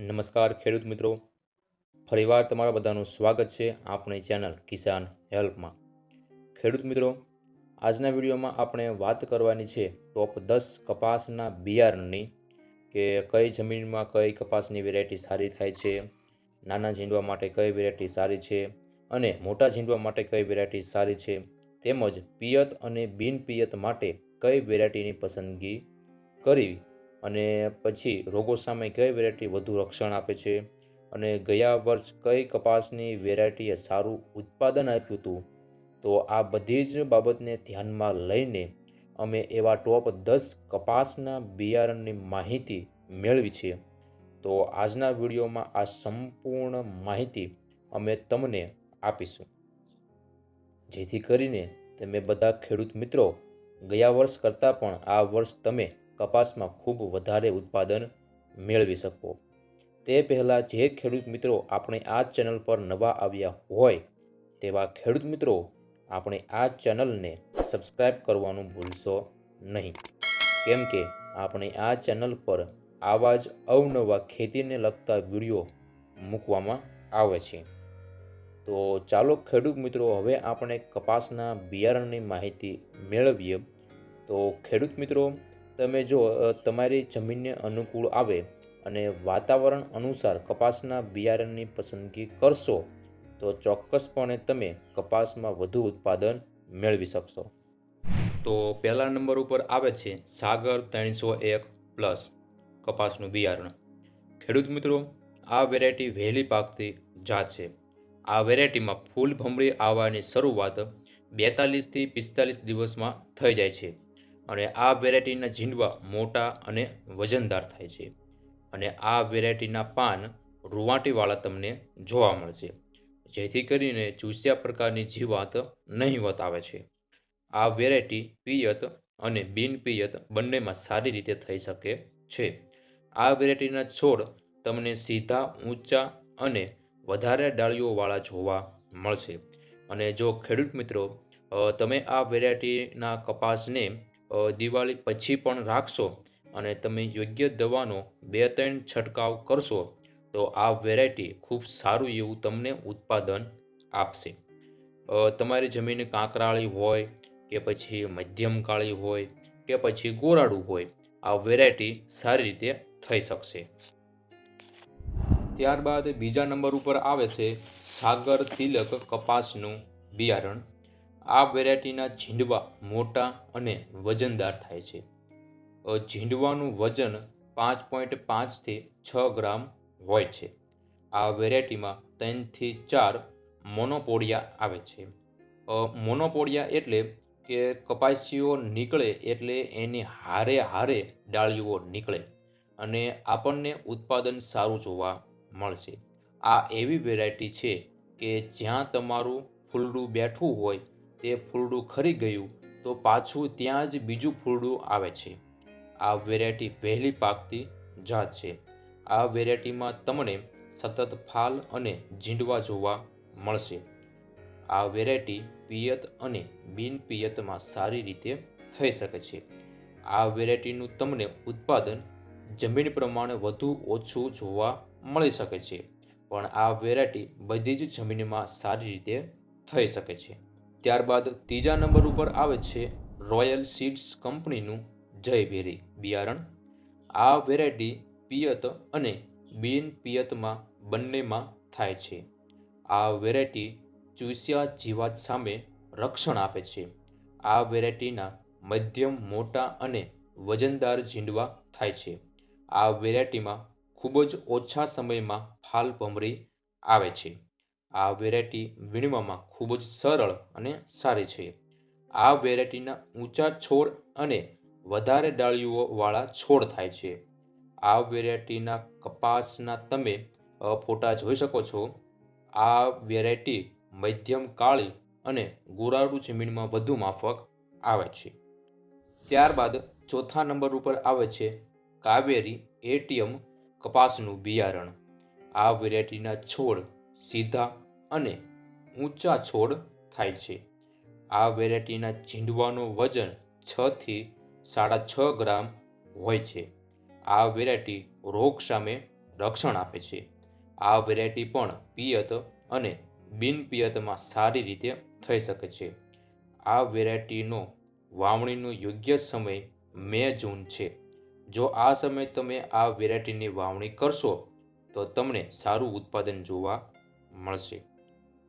નમસ્કાર ખેડૂત મિત્રો. ફરીવાર તમારા બધાનું સ્વાગત છે આપણી ચેનલ કિસાન હેલ્પમાં. ખેડૂત મિત્રો, આજના વિડીયોમાં આપણે વાત કરવાની છે ટોપ દસ કપાસના બિયારણની કે કઈ જમીનમાં કઈ કપાસની વેરાયટી સારી થાય છે, નાના ઝીંડવા માટે કઈ વેરાયટી સારી છે અને મોટા ઝીંડવા માટે કઈ વેરાયટી સારી છે, તેમજ પિયત અને બિન પિયત માટે કઈ વેરાયટીની પસંદગી કરવી. અને પછી રોગો સામે કઈ વેરાયટી વધુ રક્ષણ આપે છે? અને ગયા વર્ષ કઈ કપાસની વેરાયટીએ સારું ઉત્પાદન આપ્યું હતું? તો આ બધી જ બાબતને ધ્યાનમાં લઈને અમે એવા ટોપ દસ કપાસના બિયારણની માહિતી મેળવી છે. તો આજના વિડીયોમાં આ સંપૂર્ણ માહિતી અમે તમને આપીશું. જેથી કરીને તમે બધા ખેડૂત મિત્રો ગયા વર્ષ કરતાં પણ આ વર્ષ તમે કપાસમાં ખૂબ વધારે ઉત્પાદન મેળવી શકો. તે પહેલાં જે ખેડૂત મિત્રો આપણે આ ચેનલ પર નવા આવ્યા હોય તેવા ખેડૂત મિત્રો આપણે આ ચેનલને સબસ્ક્રાઈબ કરવાનું ભૂલશો નહીં. કેમ કે આપણે આ ચેનલ પર આવા જ અવનવા ખેતીને લગતા વીડિયો મૂકવામાં આવે છે. તો ચાલો ખેડૂત મિત્રો, હવે આપણે કપાસના બિયારણની માહિતી મેળવીએ. તો ખેડૂત મિત્રો તમે જો તમારી જમીનને અનુકૂળ આવે અને વાતાવરણ અનુસાર કપાસના બિયારણની પસંદગી કરશો, તો ચોક્કસપણે તમે કપાસમાં વધુ ઉત્પાદન મેળવી શકશો. તો પહેલા નંબર ઉપર આવે છે સાગર ત્રણસો એક પ્લસ કપાસનું બિયારણ. ખેડૂત મિત્રો, આ વેરાયટી વહેલી પાકતી જાત છે. આ વેરાયટીમાં ફૂલ ભમરી આવવાની શરૂઆત બેતાલીસથી પિસ્તાલીસ દિવસમાં થઈ જાય છે. અને આ વેરાયટીના ઝીંડવા મોટા અને વજનદાર થાય છે. અને આ વેરાયટીના પાન રૂવાટીવાળા તમને જોવા મળશે. જેથી કરીને ચૂસ્યા પ્રકારની જીવાત નહીવત આવે છે. આ વેરાયટી પિયત અને બિનપિયત બંનેમાં સારી રીતે થઈ શકે છે. આ વેરાયટીના છોડ તમને સીધા, ઊંચા અને વધારે ડાળીઓવાળા જોવા મળશે. અને જો ખેડૂત મિત્રો તમે આ વેરાયટીના કપાસને દિવાળી પછી પણ રાખશો અને તમે યોગ્ય દવાનો બે ત્રણ છંટકાવ કરશો, તો આ વેરાયટી ખૂબ સારું એવું તમને ઉત્પાદન આપશે. તમારી જમીન કાંકરાળી હોય કે પછી મધ્યમ કાળી હોય કે પછી ગોરાડું હોય, આ વેરાયટી સારી રીતે થઈ શકશે. ત્યારબાદ બીજા નંબર ઉપર આવે છે સાગર તિલક કપાસનું બિયારણ. આ વેરાયટીના ઝીંડવા મોટા અને વજનદાર થાય છે. ઝીંડવાનું વજન પાંચ પોઈન્ટ પાંચથી છ ગ્રામ હોય છે. આ વેરાયટીમાં ત્રણથી ચાર મોનોપોડિયા આવે છે. મોનોપોડિયા એટલે કે કપાસીઓ નીકળે એટલે એની હારે હારે ડાળીઓ નીકળે અને આપણને ઉત્પાદન સારું જોવા મળશે. આ એવી વેરાયટી છે કે જ્યાં તમારું ફૂલડું બેઠું હોય તે ફૂલડું ખરી ગયું તો પાછું ત્યાં જ બીજું ફૂલડું આવે છે. આ વેરાયટી વહેલી પાકતી જાત છે. આ વેરાયટીમાં તમને સતત ફાલ અને ઝીંડવા જોવા મળશે. આ વેરાયટી પિયત અને બિન પિયતમાં સારી રીતે થઈ શકે છે. આ વેરાયટીનું તમને ઉત્પાદન જમીન પ્રમાણે વધુ ઓછું જોવા મળી શકે છે. પણ આ વેરાયટી બધી જ જમીનમાં સારી રીતે થઈ શકે છે. ત્યારબાદ ત્રીજા નંબર ઉપર આવે છે રોયલ સીડ્સ કંપનીનું જયભેરી બિયારણ. આ વેરાયટી પિયત અને બિન પિયતમાં બંનેમાં થાય છે. આ વેરાયટી ચૂસ્યા જીવાત સામે રક્ષણ આપે છે. આ વેરાયટીના મધ્યમ, મોટા અને વજનદાર ઝીંડવા થાય છે. આ વેરાયટીમાં ખૂબ જ ઓછા સમયમાં ફાલ ભમરી આવે છે. આ વેરાયટી વીણવામાં ખૂબ જ સરળ અને સારી છે. આ વેરાયટીના ઊંચા છોડ અને વધારે ડાળીઓવાળા છોડ થાય છે. આ વેરાયટીના કપાસના તમે ફોટા જોઈ શકો છો. આ વેરાયટી મધ્યમ કાળી અને ગોરાડુ જમીનમાં વધુ માફક આવે છે. ત્યારબાદ ચોથા નંબર ઉપર આવે છે કાવેરી એટીએમ કપાસનું બિયારણ. આ વેરાયટીના છોડ સીધા અને ઊંચા છોડ થાય છે. આ વેરાયટીના ઝીંડવાનું વજન છથી સાડા છ ગ્રામ હોય છે. આ વેરાયટી રોગ સામે રક્ષણ આપે છે. આ વેરાયટી પણ પિયત અને બિનપિયતમાં સારી રીતે થઈ શકે છે. આ વેરાયટીનો વાવણીનો યોગ્ય સમય મે જૂન છે. જો આ સમયે તમે આ વેરાયટીની વાવણી કરશો, તો તમને સારું ઉત્પાદન જોવા મળશે.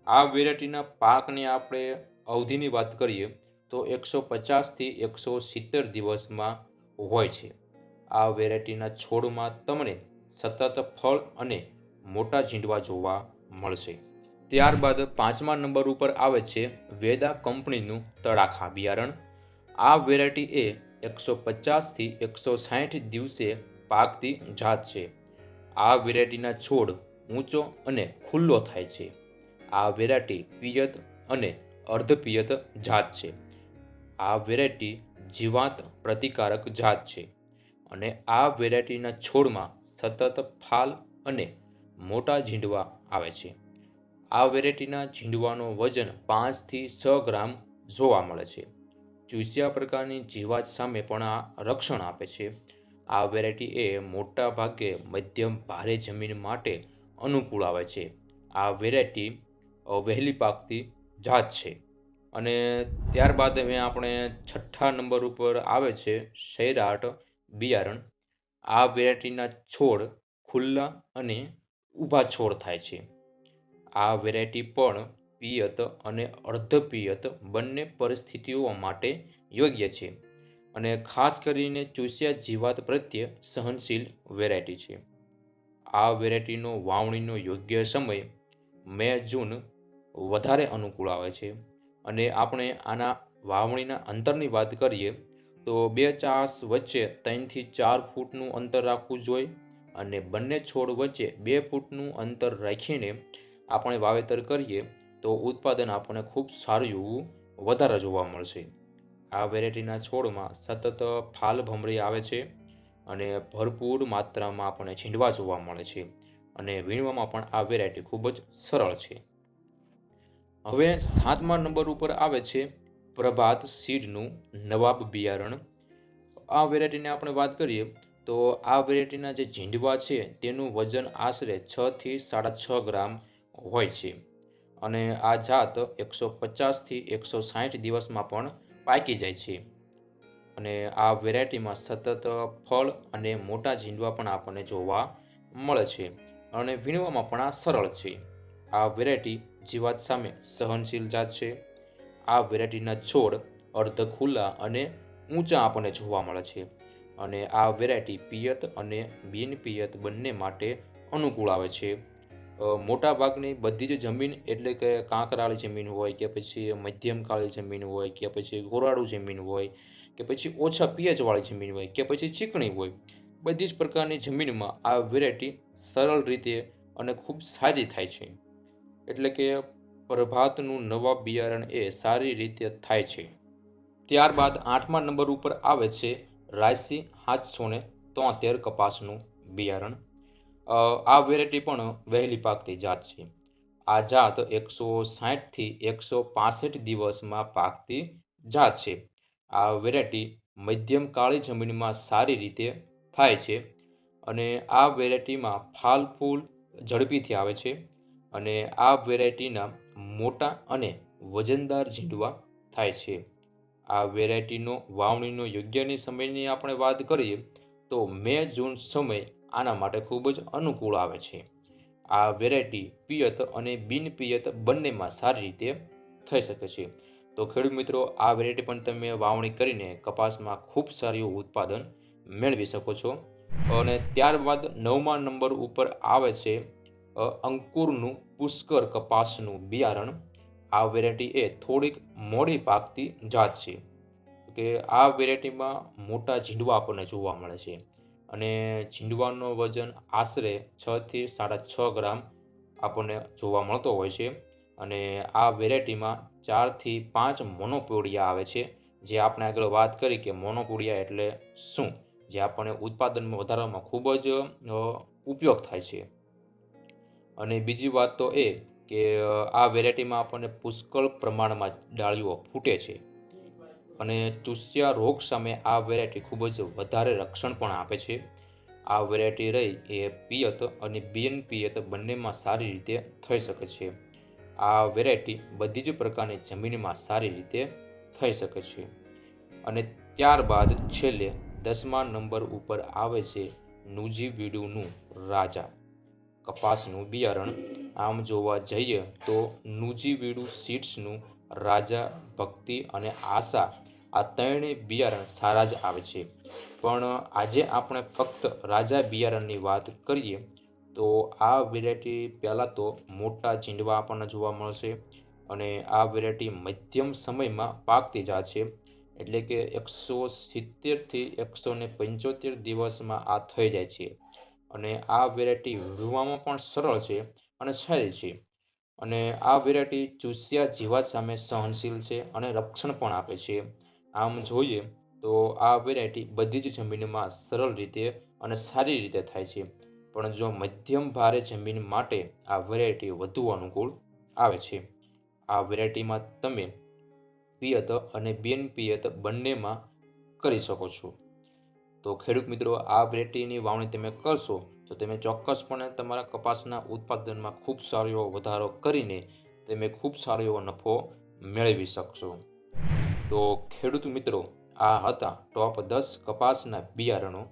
આ વેરાયટીના પાકની આપણે અવધિની વાત કરીએ, તો એકસો પચાસથી એકસો સિત્તેર દિવસમાં હોય છે. આ વેરાયટીના છોડમાં તમને સતત ફળ અને મોટા ઝીંડવા જોવા મળશે. ત્યારબાદ પાંચમા નંબર ઉપર આવે છે વેદા કંપનીનું તડાખા બિયારણ. આ વેરાયટી એ એકસો પચાસથી એકસો સાઠ દિવસે પાકતી જાત છે. આ વેરાયટીના છોડ ઊંચો અને ખુલ્લો થાય છે. આ વેરાયટી પિયત અને અર્ધપિયત જાત છે. આ વેરાયટી જીવાત પ્રતિકારક જાત છે અને આ વેરાયટીના છોડમાં સતત ફાલ અને મોટા ઝીંડવા આવે છે. આ વેરાયટીના ઝીંડવાનો વજન પાંચથી છ ગ્રામ જોવા મળે છે. ચૂસિયા પ્રકારની જીવાત સામે પણ આ રક્ષણ આપે છે. આ વેરાયટી એ મોટા ભાગે મધ્યમ ભારે જમીન માટે અનુકૂળ આવે છે. આ વેરાયટી વહેલી પાકતી જાત છે. અને ત્યારબાદ હવે આપણે છઠ્ઠા નંબર ઉપર આવે છે સૈરાટ, બિયારણ. આ વેરાયટીના છોડ ખુલ્લા અને ઊભા છોડ થાય છે. આ વેરાયટી પણ પિયત અને અર્ધપિયત બંને પરિસ્થિતિઓ માટે યોગ્ય છે. અને ખાસ કરીને ચૂસ્યા જીવાત પ્રત્યે સહનશીલ વેરાયટી છે. આ વેરાયટીનો વાવણીનો યોગ્ય સમય મે જૂન વધારે અનુકૂળ આવે છે. અને આપણે આના વાવણીના અંતરની વાત કરીએ, તો બે ચાસ વચ્ચે ત્રણથી ચાર ફૂટનું અંતર રાખવું જોઈએ અને બંને છોડ વચ્ચે બે ફૂટનું અંતર રાખીને આપણે વાવેતર કરીએ, તો ઉત્પાદન આપણને ખૂબ સારું એવું વધારે જોવા મળશે. આ વેરાયટીના છોડમાં સતત ફાલ ભમરી આવે છે અને ભરપૂર માત્રામાં આપણને છીંડવા જોવા મળે છે અને વીણવામાં પણ આ વેરાયટી ખૂબ જ સરળ છે. હવે સાતમા નંબર ઉપર આવે છે પ્રભાત સીડનું નવાબ બિયારણ. આ વેરાયટીની આપણે વાત કરીએ તો આ વેરાયટીના જે ઝીંડવા છે તેનું વજન આશરે છ થી સાડા છ ગ્રામ હોય છે અને આ જાત એકસો પચાસથી એકસો સાઠ દિવસમાં પણ પાકી જાય છે. અને આ વેરાયટીમાં સતત ફળ અને મોટા ઝીંડવા પણ આપણને જોવા મળે છે અને વીણવામાં પણ આ સરળ છે. આ વેરાયટી જીવાત સામે સહનશીલ જાત છે. આ વેરાયટીના છોડ, અર્ધ ખુલ્લા અને ઊંચા આપણને જોવા મળે છે અને આ વેરાયટી પિયત અને બિન પિયત બંને માટે અનુકૂળ આવે છે. મોટા ભાગની બધી જ જમીન એટલે કે કાંકરાળી જમીન હોય કે પછી મધ્યમ કાળી જમીન હોય કે પછી ગોરાળું જમીન હોય કે પછી ઓછા પીએચવાળી જમીન હોય કે પછી ચીકણી હોય, બધી જ પ્રકારની જમીનમાં આ વેરાયટી સરળ રીતે અને ખૂબ સારી થાય છે. એટલે કે પ્રભાતનું નવા બિયારણ એ સારી રીતે થાય છે. ત્યારબાદ આઠમા નંબર ઉપર આવે છે રાયસી સાતસો ને તોતેર કપાસનું બિયારણ. આ વેરાયટી પણ વહેલી પાકતી જાત છે. આ જાત એકસો સાઠથી એકસો પાસઠ દિવસમાં પાકતી જાત છે. આ વેરાયટી મધ્યમ કાળી જમીનમાં સારી રીતે થાય છે અને આ વેરાયટીમાં ફાલ ફૂલ ઝડપીથી આવે છે અને આ વેરાયટીના મોટા અને વજનદાર ઝીંડવા થાય છે. આ વેરાયટીનો વાવણીનો યોગ્યની સમયની આપણે વાત કરીએ તો મે જૂન સમય આના માટે ખૂબ જ અનુકૂળ આવે છે. આ વેરાયટી પિયત અને બિનપિયત બંનેમાં સારી રીતે થઈ શકે છે. તો ખેડૂત મિત્રો, આ વેરાયટી પણ તમે વાવણી કરીને કપાસમાં ખૂબ સારું ઉત્પાદન મેળવી શકો છો. અને ત્યારબાદ નવમા નંબર ઉપર આવે છે અંકુરનું પુષ્કર કપાસનું બિયારણ. આ વેરાયટી એ થોડીક મોડી પાકતી જાત છે. કે આ વેરાયટીમાં મોટા ઝીંડવા આપણને જોવા મળે છે. અને ઝીંડવાનો વજન આશરે છથી સાડા છ ગ્રામ આપણને જોવા મળતો હોય છે. અને આ વેરાયટીમાં ચારથી પાંચ મોનોપોડિયા આવે છે. જે આપણે આગળ વાત કરી કે મોનોપોડિયા એટલે શું? જે આપણને ઉત્પાદનમાં વધારવામાં ખૂબ જ ઉપયોગ થાય છે. અને બીજી વાત તો એ કે આ વેરાયટીમાં આપણને પુષ્કળ પ્રમાણમાં ડાળીઓ ફૂટે છે. અને ચૂસ્યા રોગ સામે આ વેરાયટી ખૂબ જ વધારે રક્ષણ પણ આપે છે. આ વેરાયટી રહી એ પિયત અને બીએન પિયત બંનેમાં સારી રીતે થઈ શકે છે. આ વેરાયટી બધી જ પ્રકારની જમીનમાં સારી રીતે થઈ શકે છે. અને ત્યારબાદ છેલ્લે દસમા નંબર ઉપર આવે છે નુજી વીડુનું રાજા. કપાસનું બિયારણ. આમ જોવા જઈએ તો નુજી વીડુ સીડ્સનું રાજા, ભક્તિ અને આશા આ ત્રણેય બિયારણ સારા જ આવે છે. પણ આજે આપણે ફક્ત રાજા બિયારણની વાત કરીએ તો આ વેરાયટી પહેલાં તો મોટા ચીંડવા આપણને જોવા મળશે અને આ વેરાયટી મધ્યમ સમયમાં પાકતી જાય છે. એટલે કે એકસો સિત્તેરથી એકસો ને પંચોતેર દિવસમાં આ થઈ જાય છે. અને આ વેરાયટી વીણવામાં પણ સરળ છે અને સારી છે. અને આ વેરાયટી ચૂસિયા જીવાત સામે સહનશીલ છે અને રક્ષણ પણ આપે છે. આમ જોઈએ તો આ વેરાયટી બધી જ જમીનમાં સરળ રીતે અને સારી રીતે થાય છે. પણ જો મધ્યમ ભારે જમીન માટે આ વેરાયટી વધુ અનુકૂળ આવે છે. આ વેરાયટીમાં તમે પિયત અને બિન પિયત બંનેમાં કરી શકો છો. તો ખેડૂત મિત્રો, આ વેરાયટીની વાવણી તમે કરશો, તો તમે ચોક્કસપણે તમારા કપાસના ઉત્પાદનમાં ખૂબ સારો એવો વધારો કરીને તમે ખૂબ સારો એવો નફો મેળવી શકશો. તો ખેડૂત મિત્રો, આ હતા ટોપ દસ કપાસના બિયારણો.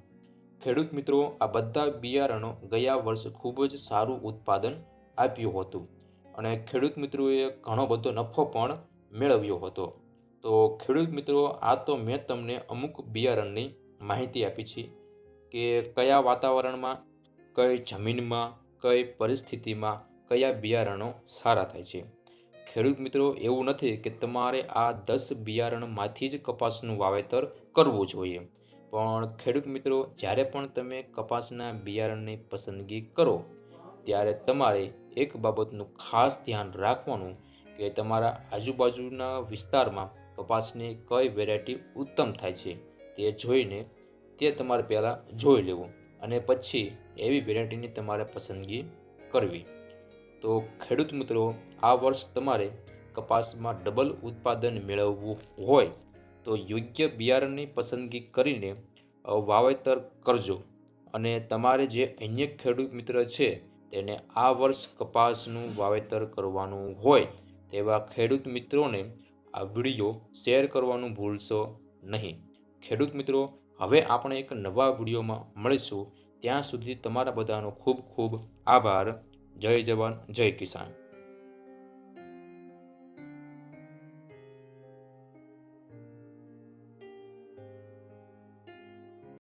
ખેડૂત મિત્રો, આ બધા બિયારણો ગયા વર્ષે ખૂબ જ સારું ઉત્પાદન આપ્યું હતું. અને ખેડૂત મિત્રોએ ઘણો બધો નફો પણ મેળવ્યો હતો. તો ખેડૂત મિત્રો, આ તો મેં તમને અમુક બિયારણની માહિતી આપી છે કે કયા વાતાવરણમાં, કઈ જમીનમાં, કઈ પરિસ્થિતિમાં કયા બિયારણો સારા થાય છે. ખેડૂત મિત્રો, એવું નથી કે તમારે આ દસ બિયારણમાંથી જ કપાસનું વાવેતર કરવું જોઈએ. પણ ખેડૂત મિત્રો, જ્યારે પણ તમે કપાસના બિયારણની પસંદગી કરો, ત્યારે તમારે એક બાબતનું ખાસ ધ્યાન રાખવાનું કે તમારા આજુબાજુના વિસ્તારમાં કપાસની કઈ વેરાયટી ઉત્તમ થાય છે તે જોઈને તે તમારે પહેલાં જોઈ લેવું અને પછી એવી વેરાયટીની તમારે પસંદગી કરવી. તો ખેડૂત મિત્રો, આ વર્ષ તમારે કપાસમાં ડબલ ઉત્પાદન મેળવવું હોય તો યોગ્ય બિયારણની પસંદગી કરીને વાવેતર કરજો. અને તમારે જે અન્ય ખેડૂત મિત્ર છે, તેને આ વર્ષ કપાસનું વાવેતર કરવાનું હોય, તેવા ખેડૂત મિત્રોને આ વીડિયો શેર કરવાનું ભૂલશો નહીં. ખેડૂત મિત્રો, હવે આપણે એક નવા વિડીયોમાં મળીશું. ત્યાં સુધી તમારા બધાનો ખૂબ ખૂબ આભાર. જય જવાન, જય કિસાન.